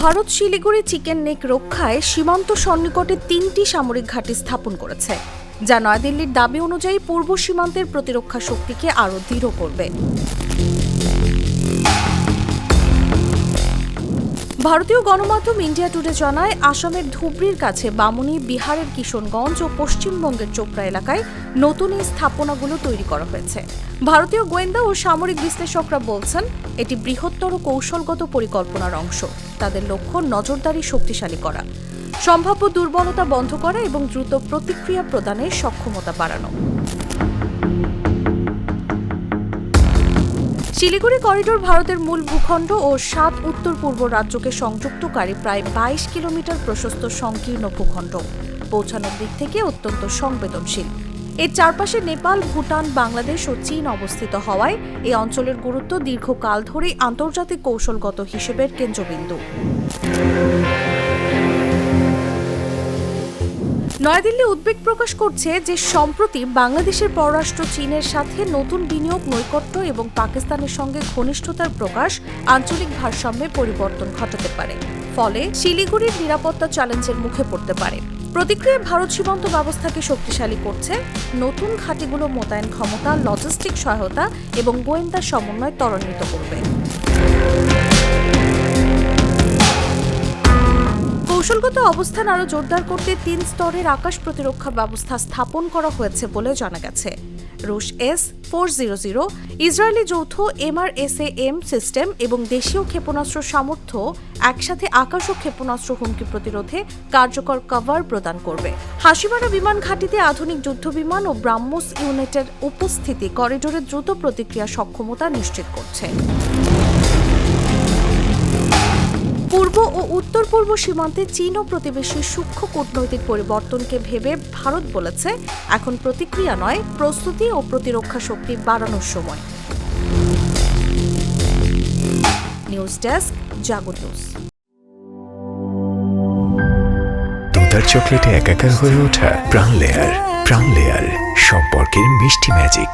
Bharat Siliguri chicken neck রক্ষায় সীমান্ত সন্নিকটে তিনটি সামরিক ঘাঁটি স্থাপন করেছে, যা নয়াদিল্লির দাবি অনুযায়ী পূর্ব সীমান্তের প্রতিরক্ষা শক্তিকে আরও দৃঢ় করবে। ভারতীয় গণমাধ্যম ইন্ডিয়া টুডে জানায়, আসামের ধুবড়ির কাছে বামুনি, বিহারের কিশনগঞ্জ ও পশ্চিমবঙ্গের চোপড়া এলাকায় নতুন এই স্থাপনাগুলো তৈরি করা হয়েছে। ভারতীয় গোয়েন্দা ও সামরিক বিশ্লেষকরা বলছেন, এটি বৃহত্তর কৌশলগত পরিকল্পনার অংশ। তাদের লক্ষ্য নজরদারি শক্তিশালী করা, সম্ভাব্য দুর্বলতা বন্ধ করা এবং দ্রুত প্রতিক্রিয়া প্রদানের সক্ষমতা বাড়ানো। শিলিগুড়ি করিডোর ভারতের মূল ভূখণ্ড ও সাত উত্তর পূর্ব রাজ্যকে সংযুক্তকারী প্রায় বাইশ কিলোমিটার প্রশস্ত সংকীর্ণ ভূখণ্ড, পৌঁছানোর দিক থেকে অত্যন্ত সংবেদনশীল। এর চারপাশে নেপাল, ভুটান, বাংলাদেশ ও চীন অবস্থিত হওয়ায় এই অঞ্চলের গুরুত্ব দীর্ঘকাল ধরেই আন্তর্জাতিক কৌশলগত হিসেবের কেন্দ্রবিন্দু। নয়াদিল্লি উদ্বেগ প্রকাশ করছে যে সম্প্রতি বাংলাদেশের পররাষ্ট্র চীনের সাথে নতুন বিনিয়োগ, নৈকট্য এবং পাকিস্তানের সঙ্গে ঘনিষ্ঠতার প্রকাশ আঞ্চলিক ভারসাম্যে পরিবর্তন ঘটাতে পারে। ফলে শিলিগুড়ির নিরাপত্তা চ্যালেঞ্জের মুখে পড়তে পারে। প্রতিক্রিয়ায় ভারত সীমান্ত ব্যবস্থাকে শক্তিশালী করছে। নতুন ঘাঁটিগুলো মোতায়েন ক্ষমতা, লজিস্টিক সহায়তা এবং গোয়েন্দা সমন্বয় ত্বরান্বিত করবে। কৌশলগত অবস্থান আরও জোরদার করতে তিন স্তরের আকাশ প্রতিরক্ষা ব্যবস্থা স্থাপন করা হয়েছে বলে জানা গেছে। রুশ S four zero zero, Israeli যৌথ এমআরএসএএম সিস্টেম এবং দেশীয় ক্ষেপণাস্ত্র সামর্থ্য একসাথে আকাশ ও ক্ষেপণাস্ত্র হুমকি প্রতিরোধে কার্যকর কভার প্রদান করবে। হাসিমারা বিমান ঘাঁটিতে আধুনিক যুদ্ধবিমান ও ব্রাহ্মস ইউনিটের উপস্থিতি করিডোরের দ্রুত প্রতিক্রিয়া সক্ষমতা নিশ্চিত করছে। পূর্ব ও উত্তর পূর্ব সীমান্তে চীন ও প্রতিবেশী সূক্ষ্ম কূটনৈতিক পরিবর্তনকে ভেবে ভারত বলেছে, এখন প্রতিক্রিয়া নয়, প্রস্তুতি ও প্রতিরক্ষা শক্তি বাড়ানোর সময়। News desk, Jago news. দুধার চকলেটে একাকার হয়ে ওঠা প্রাণ লেয়ার প্রাণ লেয়ার সম্পর্কের মিষ্টি ম্যাজিক।